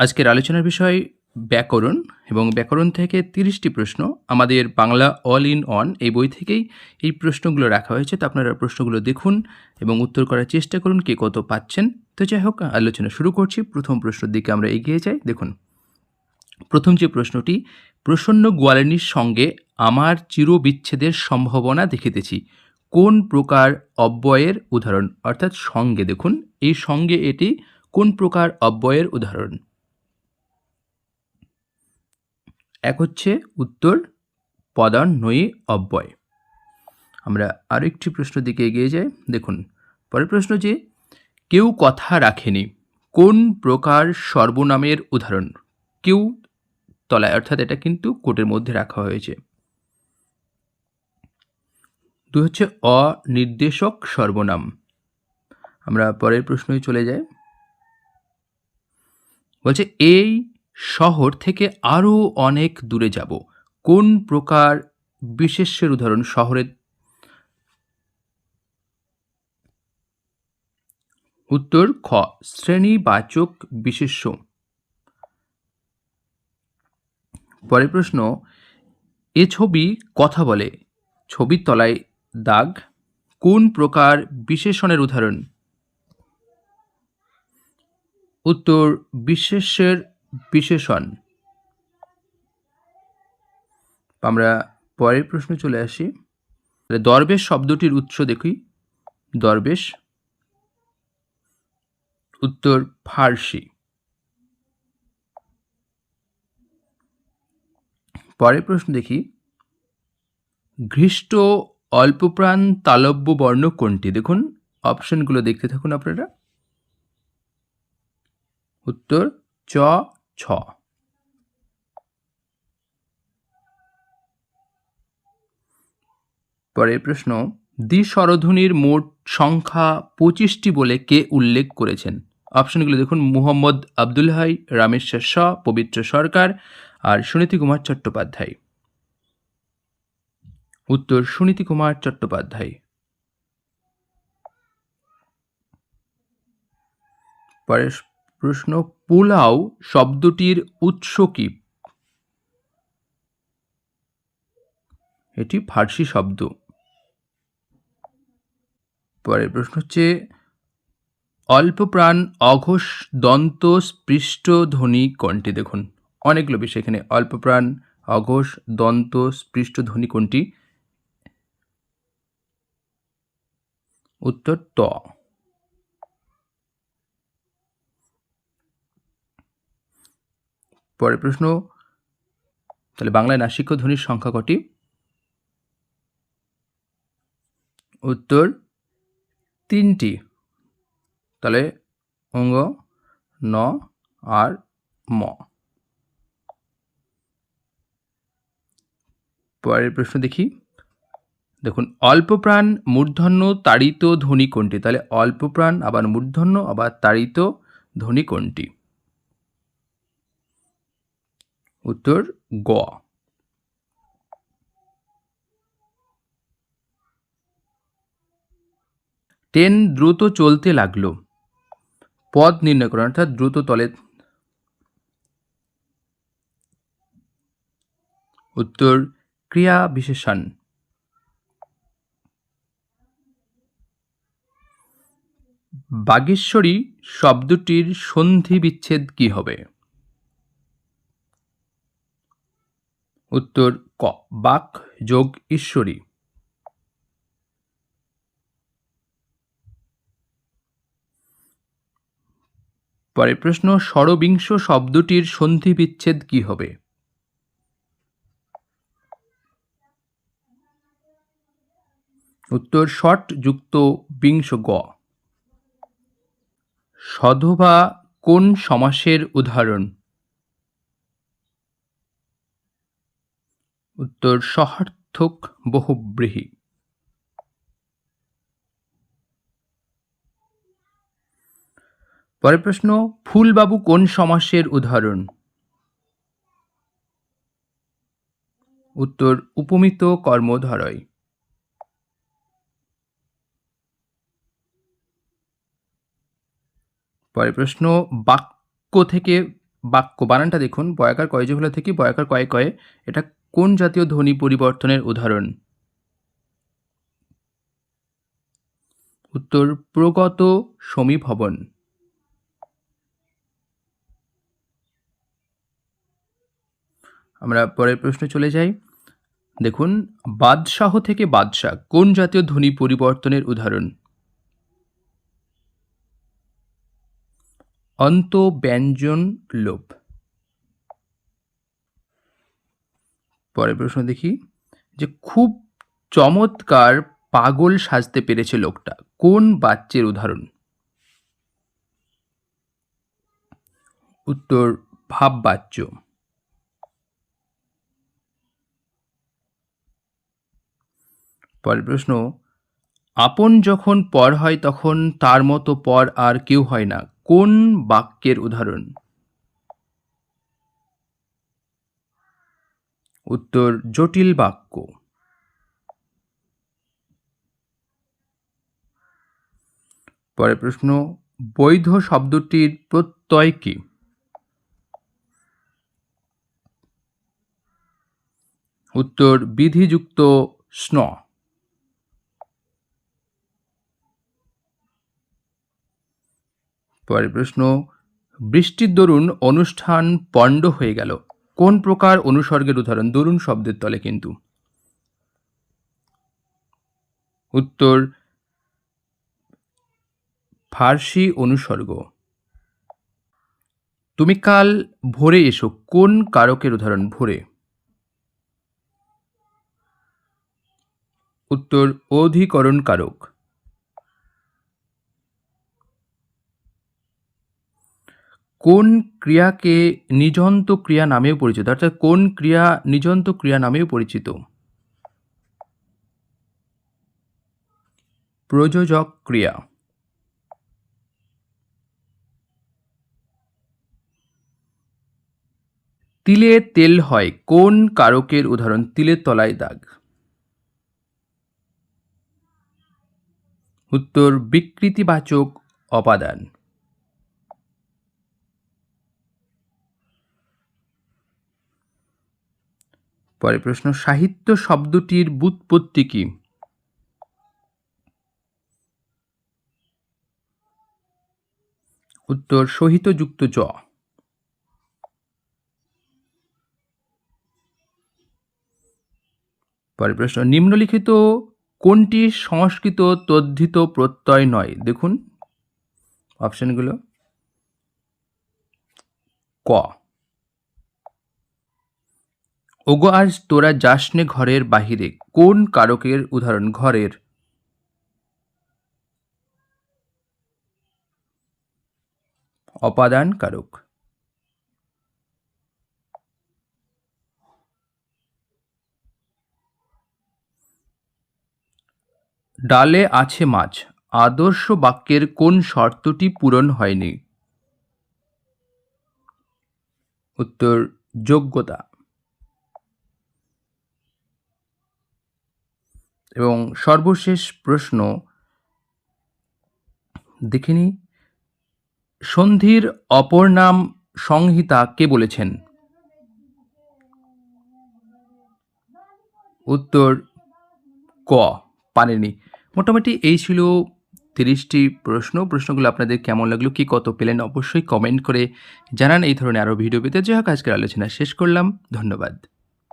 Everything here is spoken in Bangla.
আজকের আলোচনার বিষয় ব্যাকরণ এবং ব্যাকরণ থেকে তিরিশটি প্রশ্ন। আমাদের বাংলা অল ইন অন এই বই থেকেই এই প্রশ্নগুলো রাখা হয়েছে। তো আপনারা প্রশ্নগুলো দেখুন এবং উত্তর করার চেষ্টা করুন কে কত পাচ্ছেন। তো যাই হোক, আলোচনা শুরু করছি। প্রথম প্রশ্নের দিকে আমরা এগিয়ে যাই। দেখুন, প্রথম যে প্রশ্নটি, প্রসন্ন গোয়ালিনীর সঙ্গে আমার চিরবিচ্ছেদের সম্ভাবনা দেখিতেছি। কোন প্রকার অব্যয়ের উদাহরণ? অর্থাৎ সঙ্গে, দেখুন, এই সঙ্গে এটি কোন প্রকার অব্যয়ের উদাহরণ? এক হচ্ছে উত্তর পদান্বয়ী অব্যয়। আমরা আরেকটি প্রশ্ন দিকে এগিয়ে যাই। দেখুন, পরের প্রশ্ন যে, কেউ কথা রাখেনি, কোন প্রকার সর্বনামের উদাহরণ? কেউ তলায়, অর্থাৎ এটা কিন্তু কোটের মধ্যে রাখা হয়েছে। দুই হচ্ছে অনির্দেশক সর্বনাম। আমরা পরের প্রশ্নই চলে যাই। বলছে, এই শহর থেকে আরও অনেক দূরে যাব। কোন প্রকার বিশেষ্যের উদাহরণ শহরের উত্তর, খ, শ্রেণীবাচক বিশেষ্য। পরের প্রশ্ন, এ ছবি কথা বলে? ছবির তলায় দাগ। কোন প্রকার বিশেষণের উদাহরণ? উত্তর, বিশেষ্যের বিশেষণ। আমরা পরের প্রশ্নে চলে আসি। দরবেশ শব্দটির উৎস দেখি। দরবেশ। উত্তর ফার্সি। পরের প্রশ্ন দেখি। ঘৃষ্ট অল্পপ্রাণ তালব্য বর্ণ কোনটি? দেখুন, অপশনগুলো দেখতে থাকুন আপনারা। উত্তর চ ছ। পরের প্রশ্ন, দ্বিস্বরধ্বনির মোট সংখ্যা পঁচিশটি বলে কে উল্লেখ করেছেন? অপশনগুলো দেখুন, মুহম্মদ আব্দুল হাই, রামেশ্বর শ, পবিত্র সরকার আর সুনীতি কুমার চট্টোপাধ্যায়। উত্তর, সুনীতি কুমার চট্টোপাধ্যায়। পরের প্রশ্ন পোলাও শব্দটির উৎস কি? এটি ফার্সি শব্দ। পরের প্রশ্ন হচ্ছে অল্পপ্রাণ অঘোষ দন্ত স্পৃষ্ট ধ্বনি কোনটি? দেখুন, অনেকগুলো বিষয় এখানে। অল্পপ্রাণ অঘোষ দন্ত স্পৃষ্ট ধ্বনি কোনটি? উত্তর ত। পরের প্রশ্ন। তাহলে বাংলায় নাসিক্য ধ্বনির সংখ্যা কটি? উত্তর তিনটি। তাহলে অঙ্গ, ন, আর, ম। পরের প্রশ্ন দেখি। দেখুন, অল্পপ্রাণ মূর্ধন্য তাড়িত ধ্বনি কোনটি? তাহলে অল্পপ্রাণ, আবার মূর্ধন্য, আবার তাড়িত ধ্বনি কোনটি? উত্তর গ। ট্রেন দ্রুত চলতে লাগল। পদ নির্ণয় করুন অর্থাৎ দ্রুত তলে। উত্তর, ক্রিয়া বিশেষণ। বাগেশ্বরী শব্দটির সন্ধি বিচ্ছেদ কি হবে? উত্তর ক, বাক যোগ ঈশ্বরী। পরের প্রশ্ন, ষড়বিংশ শব্দটির সন্ধি বিচ্ছেদ কি হবে? উত্তর, ষট যুক্ত বিংশ গ। সধবা কোন সমাসের উদাহরণ? উত্তর, সহার্থক বহুব্রীহি। পরের প্রশ্ন, ফুলবাবু কোন সমাসের উদাহরণ? উত্তর, উপমিত কর্মধরয়। পরের প্রশ্ন, বাক্য থেকে, বাক্য বানানটা দেখুন, বয়াকার কয় যেগুলো থেকে বয়াকার কয়ে কয়ে, এটা কোন জাতীয় ধ্বনি পরিবর্তনের উদাহরণ? উত্তর, প্রগত সমীভবন। আমরা পরের প্রশ্ন চলে যাই। দেখুন, বাদশাহ থেকে বাদশাহ, কোন জাতীয় ধ্বনি পরিবর্তনের উদাহরণ? অন্ত ব্যঞ্জন লোপ। পরের প্রশ্ন দেখি, যে খুব চমৎকার পাগল সাজতে পেরেছে লোকটা। কোন বাচ্চের উদাহরণ? উত্তর, ভাববাচ্য। পরের প্রশ্ন, আপন যখন পর হয় তখন তার মতো পর আর কেউ হয় না। কোন বাক্যের উদাহরণ? উত্তর জটিল বাক্য। পরের প্রশ্ন, বৈধ শব্দটির প্রত্যয় কি? উত্তর, বিধিযুক্ত স্ন। পরের প্রশ্ন, বৃষ্টির দরুন অনুষ্ঠান পণ্ড হয়ে গেল। কোন প্রকার অনুসর্গের উদাহরণ? দরুন শব্দের তলে কিন্তু। উত্তর, ফার্সি অনুসর্গ। তুমি কাল ভোরে এসো, কোন কারকের উদাহরণ? ভোরে। উত্তর, অধিকরণ কারক। কোন ক্রিয়াকে নিজন্ত ক্রিয়া নামেও পরিচিত? অর্থাৎ কোন ক্রিয়া নিজন্ত ক্রিয়া নামেও পরিচিত? প্রযোজক ক্রিয়া। তিলে তেল হয়, কোন কারকের উদাহরণ? তিলের তলায় দাগ। উত্তর, বিকৃতিবাচক অপাদান। পরে প্রশ্ন, সাহিত্য শব্দটির বুৎপত্তি কি? উত্তর সহিত যুক্ত জ। পরের প্রশ্ন, নিম্নলিখিত কোনটি সংস্কৃত তদ্ধিত প্রত্যয় নয়? দেখুন, অপশনগুলো। ক। ওগো আজ তোরা যাসনে ঘরের বাহিরে, কোন কারকের উদাহরণ ঘরের? অপাদান কারক। ডালে আছে মাছ, আদর্শ বাক্যের কোন শর্তটি পূরণ হয়নি? উত্তর, যোগ্যতা। এবং সর্বশেষ প্রশ্ন দেখিনি সন্ধির অপর নাম সংহিতা কে বলেছেন? উত্তর ক পারেনি মোটামুটি এই ছিল তিরিশটি প্রশ্ন। প্রশ্নগুলো আপনাদের কেমন লাগল, কি কত পেলেন, অবশ্যই কমেন্ট করে জানান। এই ধরনের আরও ভিডিও পেতে যাই হোক আজকের আলোচনা শেষ করলাম। ধন্যবাদ।